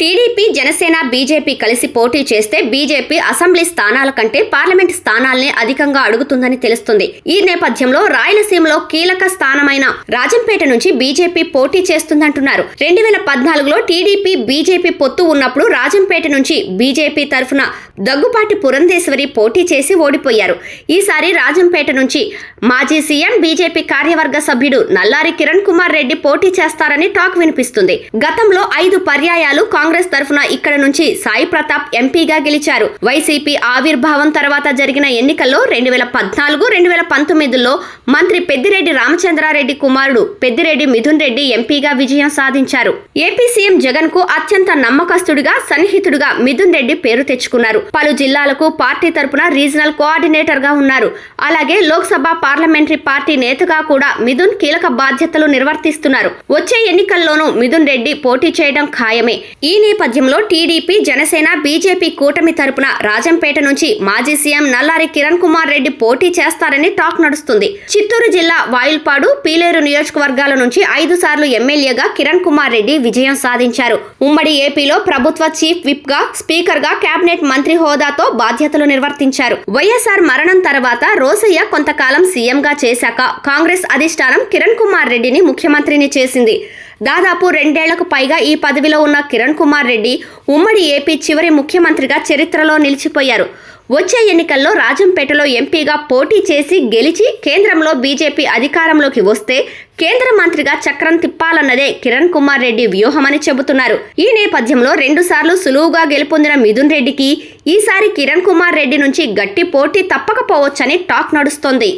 TDP Janasena BJP కలిసి పోటీ చేస్తే బీజేపీ అసెంబ్లీ స్థానాల కంటే పార్లమెంట్ స్థానాల్నే అధికంగా అడుగుతుందని తెలుస్తుంది. ఈ నేపథ్యంలో రాయలసీమలో కీలక స్థానమైన రాజంపేట నుంచి బీజేపీ పోటీ చేస్తుందంటున్నారు. రెండు వేల పద్నాలుగులో టీడీపీ బీజేపీ పొత్తు ఉన్నప్పుడు రాజంపేట నుంచి బీజేపీ తరఫున దగ్గుపాటి పురంధేశ్వరి పోటీ చేసి ఓడిపోయారు. ఈసారి రాజంపేట నుంచి మాజీ సీఎం బీజేపీ కార్యవర్గ సభ్యుడు నల్లారి కిరణ్ కుమార్ రెడ్డి పోటీ చేస్తారని టాక్ వినిపిస్తుంది. గతంలో ఐదు పర్యాయాలు కాంగ్రెస్ కాంగ్రెస్ తరఫున ఇక్కడ నుంచి సాయి ప్రతాప్ ఎంపీగా గెలిచారు. వైసీపీ ఆవిర్భావం తర్వాత జరిగిన ఎన్నికల్లో రెండు వేల పద్నాలుగు రెండు వేల పంతొమ్మిదిలో మంత్రి పెద్దిరెడ్డి రామచంద్రారెడ్డి కుమారుడు పెద్దిరెడ్డి మిథున్ రెడ్డి ఎంపీగా విజయం సాధించారు. ఏపీ సీఎం జగన్కు అత్యంత నమ్మకస్తుడిగా సన్నిహితుడిగా మిథున్ రెడ్డి పేరు తెచ్చుకున్నారు. పలు జిల్లాలకు పార్టీ తరపున రీజనల్ కోఆర్డినేటర్గా ఉన్నారు. అలాగే లోక్సభ పార్లమెంటరీ పార్టీ నేతగా కూడా మిథున్ కీలక బాధ్యతలు నిర్వర్తిస్తున్నారు. వచ్చే ఎన్నికల్లోనూ మిథున్ రెడ్డి పోటీ చేయడం ఖాయమే. ఈ నేపథ్యంలో టీడీపీ జనసేన బీజేపీ కూటమి తరపున రాజంపేట నుంచి మాజీ సీఎం నల్లారి కిరణ్ కుమార్ రెడ్డి పోటీ చేస్తారని టాక్ నడుస్తుంది. చిత్తూరు జిల్లా వాయుల్పాడు పీలేరు నియోజకవర్గాల నుంచి ఐదు సార్లు ఎమ్మెల్యేగా కిరణ్ కుమార్ రెడ్డి విజయం సాధించారు. ఉమ్మడి ఏపీలో ప్రభుత్వ చీఫ్ విప్గా స్పీకర్గా కేబినెట్ మంత్రి హోదాతో బాధ్యతలు నిర్వర్తించారు. వైఎస్ఆర్ మరణం తర్వాత రోసయ్య కొంతకాలం సీఎంగా చేశాక కాంగ్రెస్ అధిష్టానం కిరణ్ కుమార్ రెడ్డిని ముఖ్యమంత్రిని చేసింది. దాదాపు రెండేళ్ళకు పైగా ఈ పదవిలో ఉన్న కిరణ్ కుమార్ రెడ్డి ఉమ్మడి ఏపీ చివరి ముఖ్యమంత్రిగా చరిత్రలో నిలిచిపోయారు. వచ్చే ఎన్నికల్లో రాజంపేటలో ఎంపీగా పోటీ చేసి గెలిచి కేంద్రంలో బీజేపీ అధికారంలోకి వస్తే కేంద్ర మంత్రిగా చక్రం తిప్పాలన్నదే కిరణ్ కుమార్ రెడ్డి వ్యూహమని చెబుతున్నారు. ఈ నేపథ్యంలో రెండుసార్లు సులువుగా గెలుపొందిన మిథున్ రెడ్డికి ఈసారి కిరణ్ కుమార్ రెడ్డి నుంచి గట్టి పోటీ తప్పకపోవచ్చని టాక్ నడుస్తోంది.